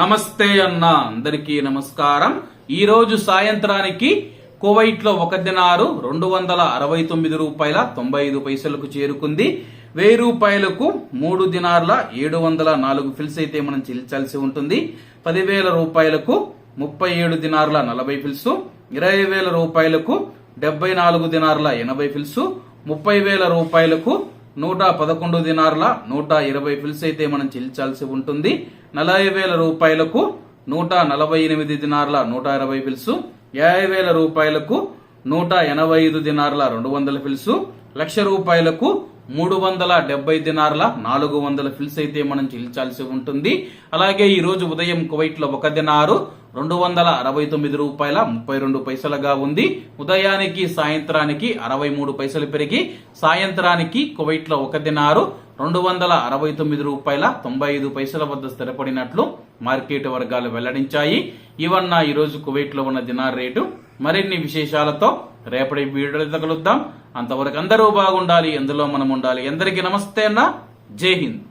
నమస్తే అన్న. అందరికీ నమస్కారం. ఈ రోజు సాయంత్రానికి కువైట్లో ఒక దినారు రెండు వందల అరవై తొమ్మిది రూపాయల తొంభై ఐదు పైసలకు చేరుకుంది. వెయ్యి రూపాయలకు మూడు దినార్ల ఏడు వందల నాలుగు ఫిల్స్ అయితే మనం చెల్లించాల్సి ఉంటుంది. పదివేల రూపాయలకు ముప్పై ఏడు దినార్ల నలభై ఫిల్స్ ఇరవై వేల రూపాయలకు డెబ్బై నాలుగు దినార్ల ఎనభై ఫిల్స్ ముప్పై వేల రూపాయలకు నూట పదకొండు దినార్ల నూట ఇరవై ఫిల్స్ అయితే మనం చెల్లించాల్సి ఉంటుంది. నలభై వేల రూపాయలకు నూట నలభై ఎనిమిది దినార్ల నూట ఇరవై ఫిల్స్ యాభై వేల రూపాయలకు నూట ఎనభై ఐదు దినార్ల రెండు వందల ఫిల్స్ లక్ష రూపాయలకు మూడు వందల డెబ్బై దినార్ల నాలుగు వందల ఫిల్స్ అయితే మనం చెల్లించాల్సి ఉంటుంది. అలాగే ఈ రోజు ఉదయం కువైట్లో ఒక దినారు రెండు వందల అరవై తొమ్మిది రూపాయల ముప్పై రెండు పైసలుగా ఉంది. ఉదయానికి సాయంత్రానికి అరవై మూడు పైసలు పెరిగి సాయంత్రానికి కువైట్లో ఒక దినారు రెండు వందల అరవై తొమ్మిది రూపాయల తొంభై ఐదు పైసల వద్ద స్థిరపడినట్లు మార్కెట్ వర్గాలు వెల్లడించాయి. ఇవన్న ఈరోజు కువైట్లో కువైట్లో ఉన్న దినార్ రేటు. మరిన్ని విశేషాలతో రేపటి వీడియోలో కలుద్దాం అంతవరకు అందరూ బాగుండాలి. ఎందులో మనం ఉండాలి. ఎందరికీ నమస్తే అన్న. జై హింద్.